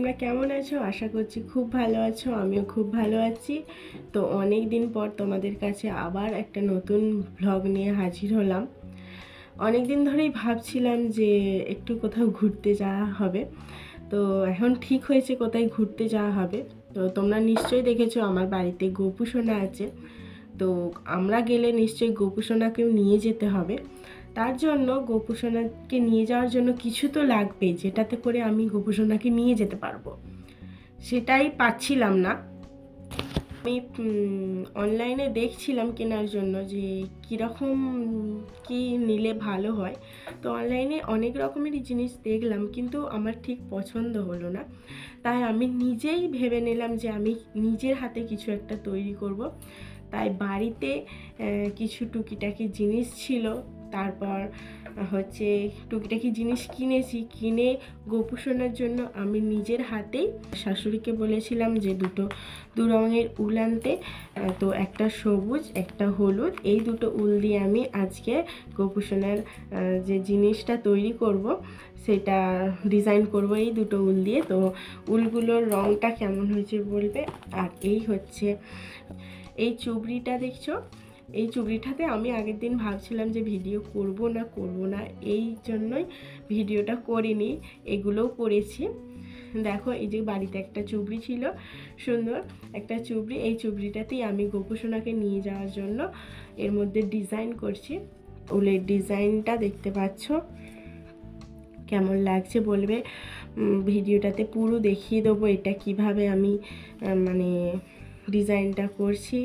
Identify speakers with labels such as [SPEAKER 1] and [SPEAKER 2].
[SPEAKER 1] তোমরা কেমন আছো? আশা করছি খুব ভালো আছো, আমিও খুব ভালো আছি। তো অনেক দিন পর তোমাদের কাছে আবার একটা নতুন ভ্লগ নিয়ে হাজির হলাম। অনেক দিন ধরেই ভাবছিলাম যে একটু কোথাও ঘুরতে যাওয়া হবে। তো এখন ঠিক হয়েছে কোথায় ঘুরতে যাওয়া হবে। তো তোমরা নিশ্চয়ই দেখেছ আমার বাড়িতে গোপু সোনা আছে। তো আমরা গেলে নিশ্চয়ই গোপু সোনাকেও নিয়ে যেতে হবে। তার জন্য গোপুসোনাকে নিয়ে যাওয়ার জন্য কিছু তো লাগবে, যেটাতে করে আমি গোপুসোনাকে নিয়ে যেতে পারব। সেটাই পাচ্ছিলাম না। আমি অনলাইনে দেখছিলাম কেনার জন্য যে কীরকম, কি নিলে ভালো হয়। তো অনলাইনে অনেক রকমেরই জিনিস দেখলাম, কিন্তু আমার ঠিক পছন্দ হলো না। তাই আমি নিজেই ভেবে নিলাম যে আমি নিজের হাতে কিছু একটা তৈরি করব। তাই বাড়িতে কিছু টুকিটাকি জিনিস ছিল। তারপর হচ্ছে টুকিটাকি জিনিস কিনেছি। কিনে গোপুসোনার জন্য আমি নিজের হাতেই শাশুড়িকে বলেছিলাম যে দুটো দু রঙের উল আনতে। তো একটা সবুজ, একটা হলুদ। এই দুটো উল দিয়ে আমি আজকে গোপুসোনার যে জিনিসটা তৈরি করব, সেটা ডিজাইন করব এই দুটো উল দিয়ে। তো উলগুলোর রঙটা কেমন হয়েছে বলবে? আর এই হচ্ছে, এই চুবড়িটা দেখছ? এই চুবড়িটাতে আমি আগের দিন ভাবছিলাম যে ভিডিও করব না করব না, এই জন্যই ভিডিওটা করিনি, এগুলোও করেছি। দেখো, এই যে বাড়িতে একটা চুবড়ি ছিল, সুন্দর একটা চুবড়ি, এই চুবড়িটাতেই আমি গোপুসোনাকে নিয়ে যাওয়ার জন্য এর মধ্যে ডিজাইন করছি। উলের ডিজাইনটা দেখতে পাচ্ছ, কেমন লাগছে বলবে? ভিডিওটাতে পুরো দেখিয়ে দেবো এটা কীভাবে আমি মানে ডিজাইনটা করছি।